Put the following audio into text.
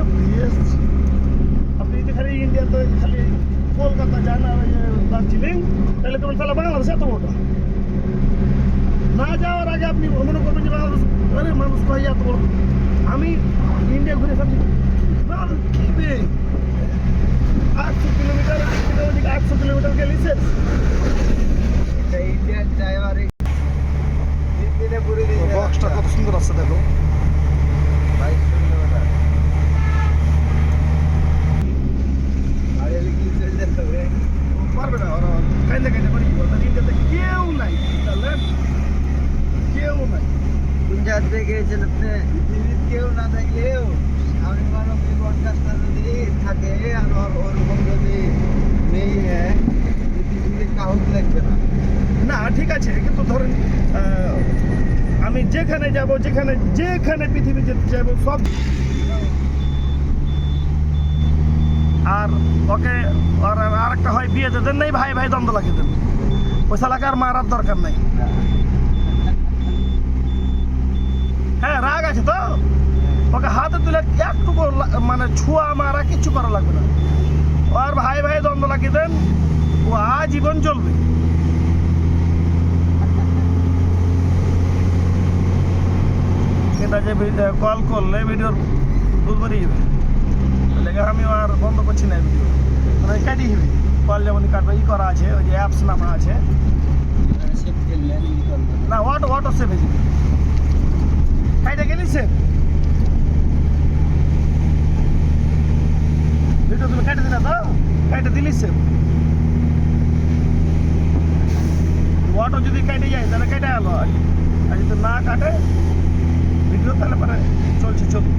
তো ঘুরে এসেছি। আপনি যদি খালি ইন্ডিয়াতে খালি কলকাতা যান আর দার্জিলিং তাহলে তোমার তাহলে বাংলাদেশ এত বড়। না যাওয়ার আগে আপনি মনে করবেন যে বাংলাদেশ আরে মানুষ কয় এত বড়? আমি ইন্ডিয়া ঘুরে এসেছি। বাংলাদেশ কি বে? আটশো কিলোমিটার আটশো কিলোমিটার গেলি শেষ। ইন্ডিয়ান ড্রাইভারে বক্সটা কত সুন্দর আছে দেখো বাইশ কিলোমিটার আর এলে কি চলে যেতে হবে পারবে না ওরা কাইন্দে কাইন্দে করে কি বলতে ইন্ডিয়াতে কেউ নাই বুঝলেন কেউ নাই কোন গিয়েছেন আপনি। পৃথিবীর কেউ না থাকলেও স্বামী মানব জীবনযাত্রা যদি থাকে আর ওরকম যদি নেই হ্যাঁ পৃথিবীতে কাউকে লাগবে না। না ঠিক আছে কিন্তু ধরেন আমি যেখানে যাব যেখানে যেখানে পৃথিবী যেতে যাব সব আর ওকে আর আর একটা হয় বিয়ে দেন নেই ভাই ভাই দ্বন্দ্ব লাগিয়ে দেন। পয়সা লাগা আর মারার দরকার নাই হ্যাঁ রাগ আছে তো ওকে হাতে তুলে একটুকু মানে ছুয়া মারা কিচ্ছু করা লাগবে না। ও আর ভাই ভাই দ্বন্দ্ব লাগিয়ে দেন ও আজীবন চলবে। এটা যে কল করলে ভিডিওর বুঝবারই যাবে লেগে আমি আর বন্ধ করছি না ভিডিও মানে কাটি যাবে কল যেমন কাটবে ই করা আছে ওই যে অ্যাপস নামা আছে। সেভ না অটো অটো সেভ হয়ে যাবে। কাইটা গেলি সে ভিডিও তুমি কাটে দিলা তো কাইটা দিলি সে অটো যদি কেটে যায়, তাহলে কেটে গেল আর যদি না কাটে ভিডিও তাহলে পরে চলছে চলুন